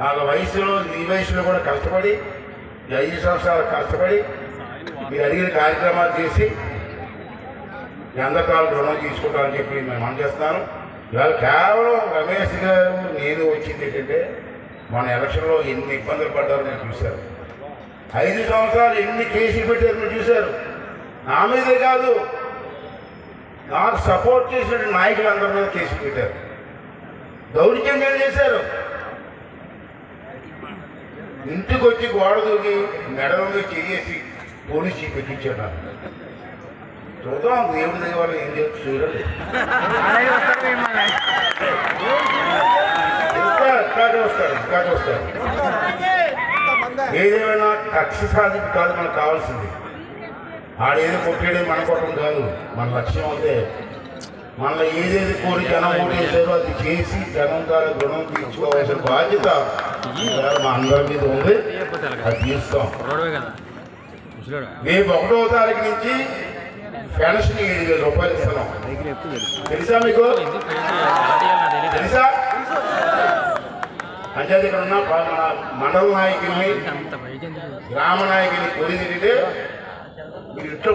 నాలుగు వయసులో ఈ వయసులో కూడా కష్టపడి ఐదు సంవత్సరాలు కష్టపడి మీరు అడిగిన కార్యక్రమాలు చేసి మీ అందరికాలు రుణం తీసుకుంటామని చెప్పి మేము అందజేస్తున్నాను. ఇవాళ కేవలం రమేష్ గారు నేను వచ్చింది ఏంటంటే మన ఎలక్షన్లో ఎన్ని ఇబ్బందులు పడ్డారు నేను చూశారు. ఐదు సంవత్సరాలు ఎన్ని కేసులు పెట్టారు మీరు చూశారు. నా మీదే కాదు నాకు సపోర్ట్ చేసిన నాయకులు అందరి మీద కేసులు పెట్టారు. దౌర్జన్యం చేశారు. ఇంటికి వచ్చి గోడ దూకి మెడల చేసి పోలీస్ నాకు. చూద్దాం దేవుడి దగ్గర వాళ్ళు ఏం చేస్తూ చూడండి. అలాగే వస్తారు మిమ్మల్ని. ఇంకా ఇంకా చూస్తారు ఇంకా చూస్తారు ఏదేమైనా కక్ష సాధింపు కాదు మనకు కావాల్సింది. ఆడేదో కొట్టేది మన కొట్టడం కాదు మన లక్ష్యం అయితే మనలో ఏదేది కోరి జనం ఓటేసారో అది చేసి జనం ద్వారా రుణం తీర్చుకోవాల్సిన బాధ్యత మా అందరి మీద ఉంది. అది తీస్తాం కదా. రేపు ఒకటో తారీఖు నుంచి పెన్షన్ ఏడు వేల రూపాయలు ఇస్తున్నాం. తెలుసు మీకు? తెలుసా? పంచాయతీ ఇక్కడ ఉన్న మండల నాయకుల్ని గ్రామ నాయకుల్ని కోరింది ఏంటంటే మీరు ఇంట్లో